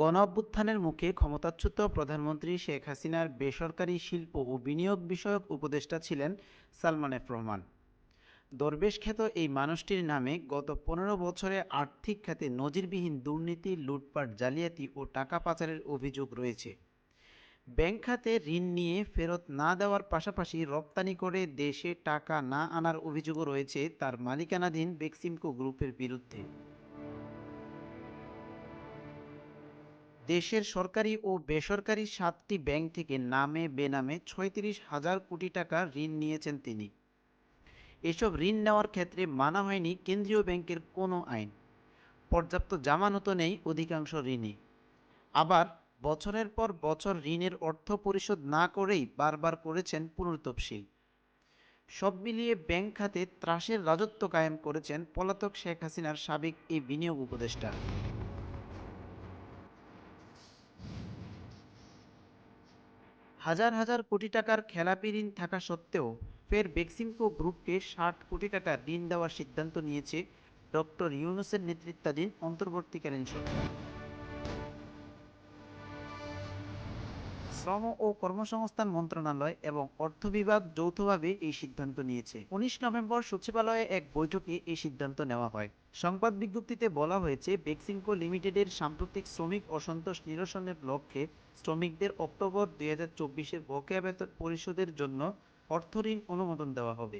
গণ অভ্যুত্থানের মুখে ক্ষমতাচ্যুত প্রধানমন্ত্রী শেখ হাসিনার বেসরকারি শিল্প ও বিনিয়োগ বিষয়ক উপদেষ্টা ছিলেন সালমান এফ রহমান। দরবেশ খ্যাত এই মানুষটির নামে গত পনেরো বছরে আর্থিক খাতে নজিরবিহীন দুর্নীতি, লুটপাট, জালিয়াতি ও টাকা পাচারের অভিযোগ রয়েছে। ব্যাংক খাতে ঋণ নিয়ে ফেরত না দেওয়ার পাশাপাশি রপ্তানি করে দেশে টাকা না আনার অভিযোগও রয়েছে তার মালিকানাধীন বেক্সিমকো গ্রুপের বিরুদ্ধে। দেশের সরকারি ও বেসরকারি সাতটি ব্যাংক থেকে নামে বেনামে ছয়ত্রিশ হাজার কোটি টাকা ঋণ নিয়েছেন তিনি। এসব ঋণ নেওয়ার ক্ষেত্রে মানা হয়নি কেন্দ্রীয় ব্যাংকের কোনো আইন। পর্যাপ্ত জামানতও নেই অধিকাংশ ঋণে। আবার বছরের পর বছর ঋণের অর্থ পরিশোধ না করেই বারবার করেছেন পুনর্তফসিল। সব মিলিয়ে ব্যাংক খাতে ত্রাসের রাজত্ব কায়েম করেছেন পলাতক শেখ হাসিনার সাবেক এই বিনিয়োগ উপদেষ্টা। হাজার হাজার কোটি টাকার খেলাপি ঋণ থাকা সত্ত্বেও ফের বেক্সিমকো গ্রুপকে ষাট কোটি টাকা ঋণ দেওয়ার সিদ্ধান্ত নিয়েছে ডক্টর ইউনুসের নেতৃত্বাধীন অন্তর্বর্তীকালীন সরকার। শ্রম ও কর্মসংস্থান মন্ত্রণালয় এবং অর্থ বিভাগ যৌথভাবে এই সিদ্ধান্ত নিয়েছে। উনিশ নভেম্বর সচিবালয়ে এক বৈঠকে এই সিদ্ধান্ত নেওয়া হয়। সংবাদ বিজ্ঞপ্তিতে বলা হয়েছে, বেক্সিমকো লিমিটেডের সাম্প্রতিক শ্রমিক অসন্তোষ নিরসনের লক্ষ্যে শ্রমিকদের অক্টোবর দুই হাজার চব্বিশের বকেয়া বেতন পরিশোধের জন্য অর্থ ঋণ অনুমোদন দেওয়া হবে।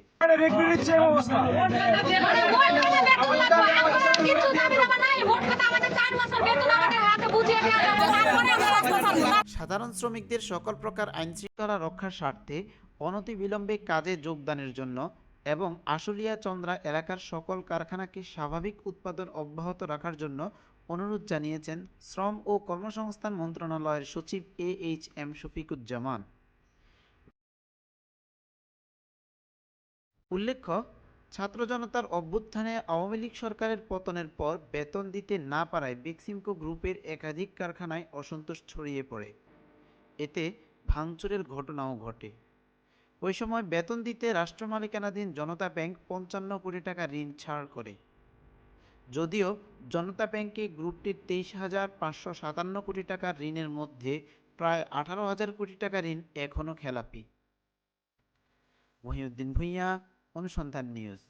সাধারণ শ্রমিকদের সকল প্রকার আইনশৃঙ্খলা রক্ষার স্বার্থে অনতিবিলম্বে কাজে যোগদানের জন্য এবং আশুলিয়া চন্দ্রা এলাকার সকল কারখানাকে স্বাভাবিক উৎপাদন অব্যাহত রাখার জন্য অনুরোধ জানিয়েছেন শ্রম ও কর্মসংস্থান মন্ত্রণালয়ের সচিব এ এইচ এম শফিকুজ্জামান। উল্লেখ্য, ছাত্র জনতার অভ্যুত্থানে আওয়ামী লীগ সরকারের পতনের পর বেতন দিতে না পারায় বেক্সিমকো গ্রুপের একাধিক কারখানায় অসন্তোষ ছড়িয়ে পড়ে। এতে ভাঙচুরের ঘটনাও ঘটে। ওই সময় বেতন দিতে রাষ্ট্র মালিকানাধীন জনতা ব্যাংক পঞ্চান্ন কোটি টাকা ঋণ ছাড় করে। যদিও জনতা ব্যাংকে গ্রুপটির তেইশ হাজার পাঁচশো সাতান্ন কোটি টাকার ঋণের মধ্যে প্রায় আঠারো হাজার কোটি টাকা ঋণ এখনও খেলাপি। মহিউদ্দিন ভূঁইয়া, অনুসন্ধান নিউজ।